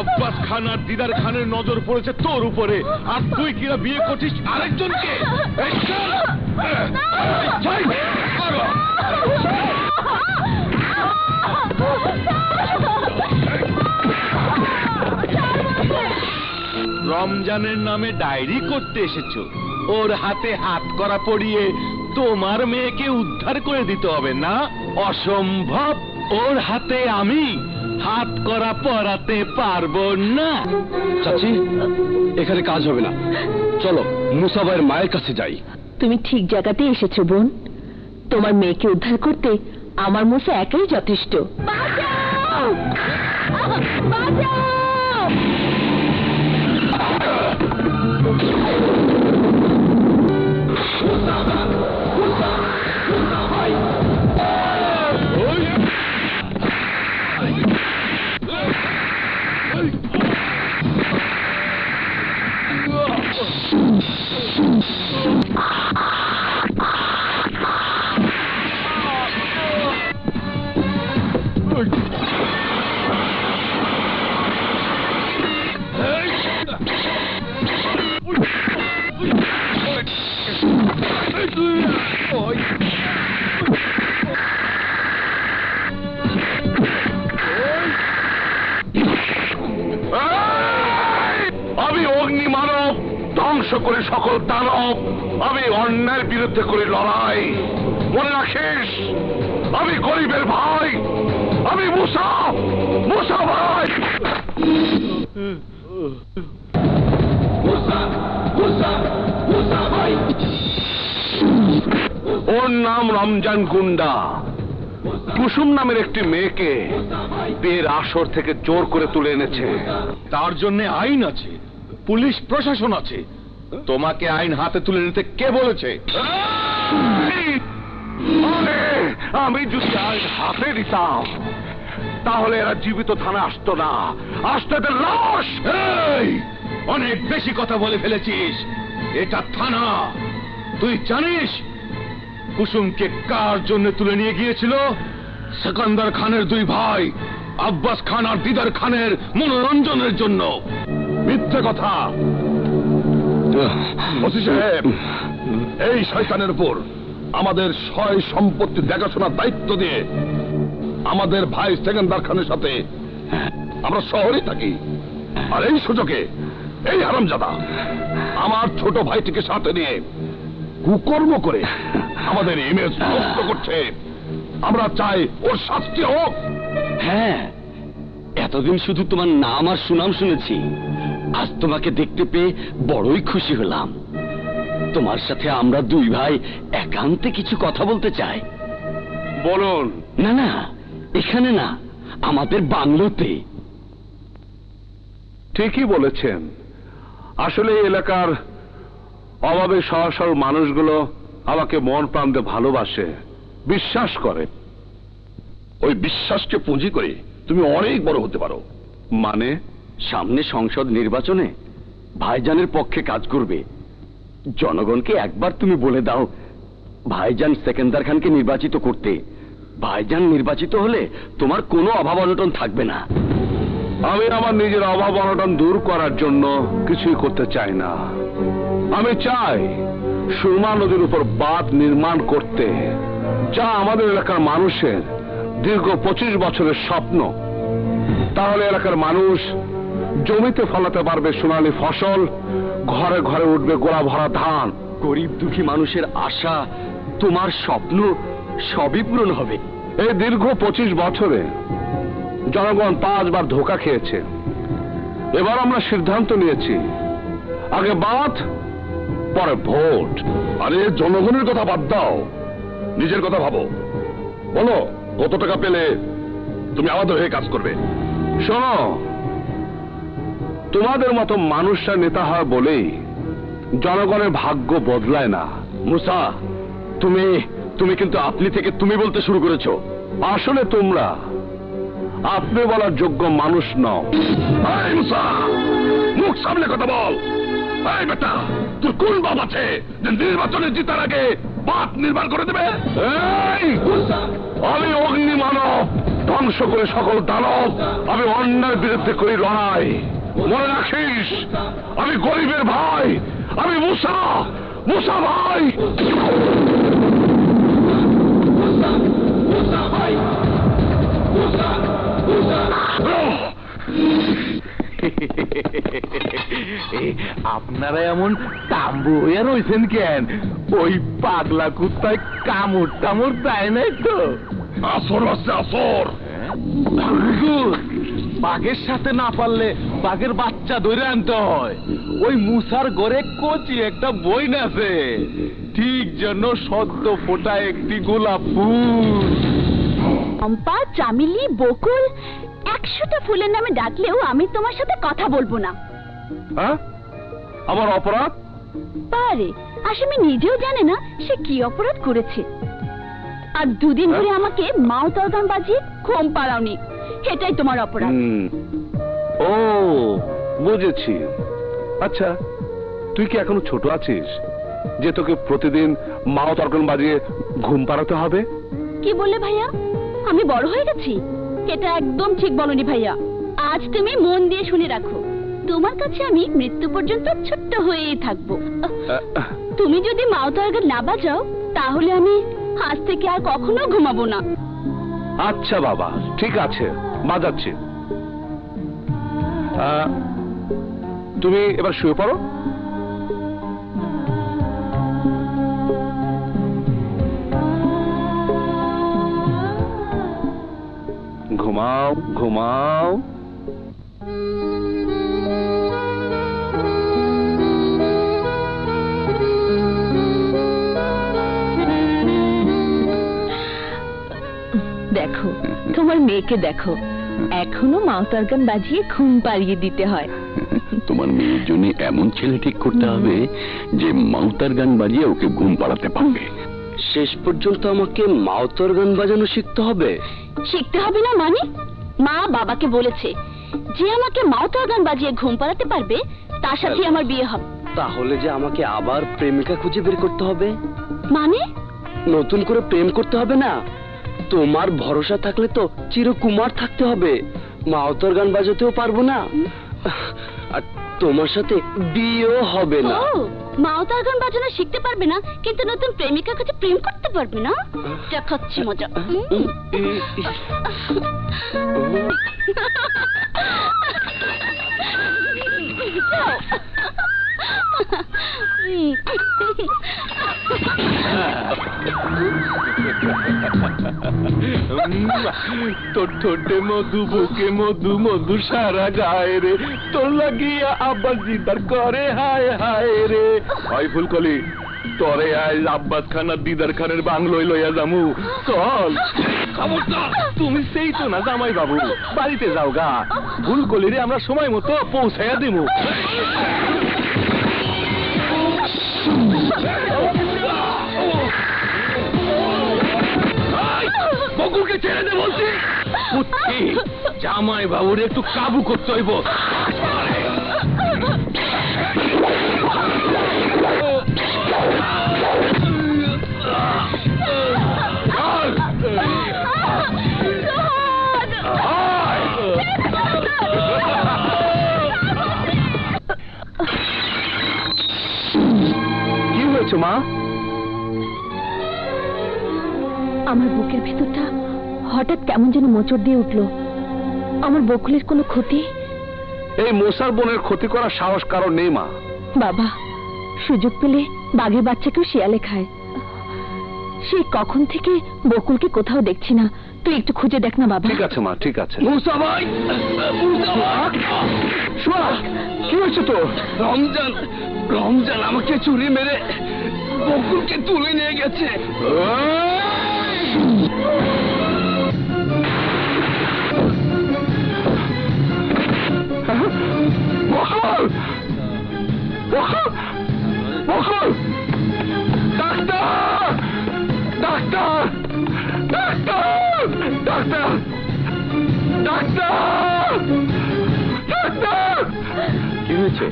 আব্বাস খান আর দিদার খানের নজর পড়েছে তোর উপরে। আর তুই কিনা বিয়ে করছিস আরেকজনকে! রমজানের নামে ডায়েরি করতে এসেছ। ওর হাতে হাত করা পড়িয়ে তোমার মেয়েকে উদ্ধার করে দিতে হবে না? অসম্ভব। ওর হাতে আমি হাত করা পরাতে পারব না। চাচি এখানে কাজ হবে না। চলো মুসাবাইয়ের মায়ের কাছে যাই। তুমি ঠিক জায়গাতে এসেছ বোন। তোমার মেয়েকে উদ্ধার করতে আমার মুসা একাই যথেষ্ট। বাঁচাও! ধ্বংস করে সকল দানব। আমি অন্যায়ের বিরুদ্ধে করি লড়াই। মনে রাখিস, আমি গরিবের ভাই, আমি মুসা মুসা ভাই। ওর নাম রমজান গুন্ডা। কুসুম নামের একটি মেয়েকে বিয়ের আসর থেকে জোর করে তুলে এনেছে। তার জন্য আইন আছে, পুলিশ প্রশাসন আছে তোমাকে আইন হাতে তুলে নিতে কে বলেছে? আমি যদি আইন হাতে দিতাম তাহলে এরা জীবিত থানা আসতো না। আসতো লাশ! অনেক বেশি কথা বলে ফেলেছিস। এটা থানা। তুই জানিস, কুসুমকে কার জন্য তুলে নিয়ে গিয়েছিল? সেকান্দার খানের দুই ভাই, আব্বাস খান আর দিদার খানের মনোরঞ্জনের জন্য। মিথ্যে কথা। ওসি সাহেব, এই শয়তানের উপর আমাদের সয় সম্পত্তি দেখাশোনার দায়িত্ব দিয়ে আমাদের ভাই সেকেন্দার খানের সাথে আমরা শহরে থাকি। আর এই সুযোগে, এই হারামজাদা, আমার ছোট ভাইটিকে সাথে নিয়ে কুকর্ম করে আমাদের ইমেজ নষ্ট করছে। আমরা চাই ওর শাস্তি হোক। হ্যাঁ এতদিন শুধু তোমার নাম আর সুনাম শুনেছি। আজ তোমাকে দেখতে পেয়ে বড়ই খুশি হলাম। তোমার সাথে আমরা দুই ভাই একান্তে কিছু কথা বলতে চাই। বলুন। না না এখানে না আমাদের বাংলোতে। ঠিকই বলেছেন। আসলে এলাকার অভাবে সহজ সরল মানুষগুলো আমাকে মন প্রাণ দিয়ে ভালোবাসে বিশ্বাস করে। ওই বিশ্বাসকে পুঁজি করে তুমি অনেক বড় হতে পারো। মানে? সামনে সংসদ নির্বাচনে ভাইজানের পক্ষে কাজ করবে। জনগণকে একবার তুমি বলে দাও, ভাইজান সেকেন্দার খানকে নির্বাচিত করতে। ভাইজান নির্বাচিত হলে তোমার কোনো অভাব অনটন থাকবে না। আমি আমার নিজের অভাব অনটন দূর করার জন্য কিছুই করতে চাই না। আমি চাই সুরমা নদীর উপর বাঁধ নির্মাণ করতে, যা আমাদের এলাকার মানুষের দীর্ঘ পঁচিশ বছরের স্বপ্ন। তাহলে এলাকার মানুষ জমিতে ফলাতে পারবে সোনালী ফসল, ঘরে ঘরে উঠবে গোলা ভরা ধান। গরিব দুঃখী মানুষের আশা, তোমার স্বপ্ন সবই পূরণ হবে। এই দীর্ঘ পঁচিশ বছরে জনগণ পাঁচবার ধোকা খেয়েছে। এবার আমরা সিদ্ধান্ত নিয়েছি, আগে বাদ পরে ভোট। আরে, জনগণের কথা বাদ দাও। নিজের কথা ভাবো। বলো, কত টাকা পেলে তুমি আমাদের হয়ে কাজ করবে? শোনো তোমাদের মতো মানুষরা নেতা হয় বলেই জনগণের ভাগ্য বদলায় না। মুসা, তুমি তুমি কিন্তু আপনি থেকে তুমি বলতে শুরু করেছ। আসলে তোমরা আপনি বলার যোগ্য মানুষ নও। মুখ সামনে কথা বল। এই বেটা, তোর কোন বাপ আছে যে নির্বাচনে জিতার আগে বাপ নির্মাণ করে দেবে? আমি অগ্নি মানব, ধ্বংস করে সকল দানব, আমি অন্যায়ের বিরুদ্ধে করি লড়াই। মনে রাখিস আমি গরিবের ভাই আমি মুসা মুসা ভাই। আপনারা এমন তাম্বু হইয়া রয়েছেন কেন? ওই পাগলা কুত্তায় কামড় টামড় দেয় নাই তো। আসর আছে আসর। হুজুর, বাঘের সাথে না পারলে বাঘের বাচ্চা ধরে আনতে হয়। ওই মুসার ঘরে কচি একটা বই আছে ঠিক যেন সদ্য ফোটা একটি গোলাপ ফুল। চম্পা চামেলি বকুল একশোটা ফুলের নামে ডাকলেও আমি তোমার সাথে কথা বলব না। হ্যাঁ? আমার অপরাধ? পারে আসামি নিজেও জানে না সে কি অপরাধ করেছে। আর দুদিন ধরে আমাকে মাও তরগান বাজিয়ে ঘুম পাড়াওনি এটাই তোমার অপরাধ। ও বুঝেছি। আচ্ছা তুই কি এখনও ছোট আছিস? যে তোকে প্রতিদিন মাও তর্কন বাজিয়ে ঘুম পাড়াতে হবে? কি বললে ভাইয়া? আমি বড় হয়ে গেছি? এটা একদম ঠিক বলনি ভাইয়া। আজ তুমি মন দিয়ে শুনে রাখো। তোমার কাছে আমি মৃত্যু পর্যন্ত ছোট্ট হয়েই থাকব। তুমি যদি মাও তরগান না বাজাও তাহলে আমি আজ থেকে আর কখনো ঘুমাবো না। আচ্ছা বাবা ঠিক আছে। বাজাচ্ছি। তুমি এবার শুয়ে পড়ো। ঘুমাও ঘুমাও। দেখো তোমার মেয়েকে দেখো। এখনও মাউতার গান বাজিয়ে ঘুম পাড়িয়ে দিতে হয়। তোমার মেয়ের জন্য এমন ছেলে ঠিক করতে হবে যে মাউতার গান বাজিয়ে ওকে ঘুম পাড়াতে পারবে। শেষ পর্যন্ত আমাকে মাউতার গান বাজানো শিখতে হবে। শিখতে হবে না মানে? মা বাবাকে বলেছে যে আমাকে মাউতার গান বাজিয়ে ঘুম পাড়াতে পারবে তার সাথে আমার বিয়ে হবে। তাহলে যে আমাকে আবার প্রেমিকা খুঁজে বের করতে হবে? মানে? নতুন করে প্রেম করতে হবে না? তোমার ভরসা থাকলে তো চিরকুমার থাকতে হবে। মা মাওতর গান বাজাতেও পারব না। আর তোমার সাথে বিয়েও হবে না। ও মাউতার গান বাজানো শিখতে পারবে না কিন্তু নতুন প্রেমিকার কাছে প্রেম করতে পারবে না? দেখাচ্ছি মজা। উম। তোর ঠোঁটে মধু, বুকে মধু মধু সারা গায়ে রে। তোর লাগিয়া আব্বাস জিদার করে হায় হায় রে। ওই ফুলকলি, তরে আয় আব্বাস দিদার খানের বাংলোয় লইয়া যামু। চল। তুমি সেই তো না জামাই বাবু। বাড়িতে যাও গা। ফুলকলি রে আমরা সময় মতো পৌঁছাইয়া দিমু। বকুলকে ছেড়ে দে বলছি। জামাই বাবুর একটু কাবু করতে হইব। আমার বুকের ভেতরটা হঠাৎ কেমন যেন মোচড় দিয়ে উঠল। আমার বকুলের কোনো ক্ষতি? এই মশার বোনের ক্ষতি করার সাহস কারও নেই মা। বাবা সুযোগ পেলে বাঘের বাচ্চাকেও শিয়ালে খায়। সেই কখন থেকে বকুলকে কোথাও দেখছি না? তুই একটু খুঁজে দেখ না বাবা। ঠিক আছে মা ঠিক আছে। মুসা ভাই! শোনা কি হয়েছে তো রমজান রমজান আমাকে চুরি মেরে বকুলকে তুলে নিয়ে গেছে। Thank you.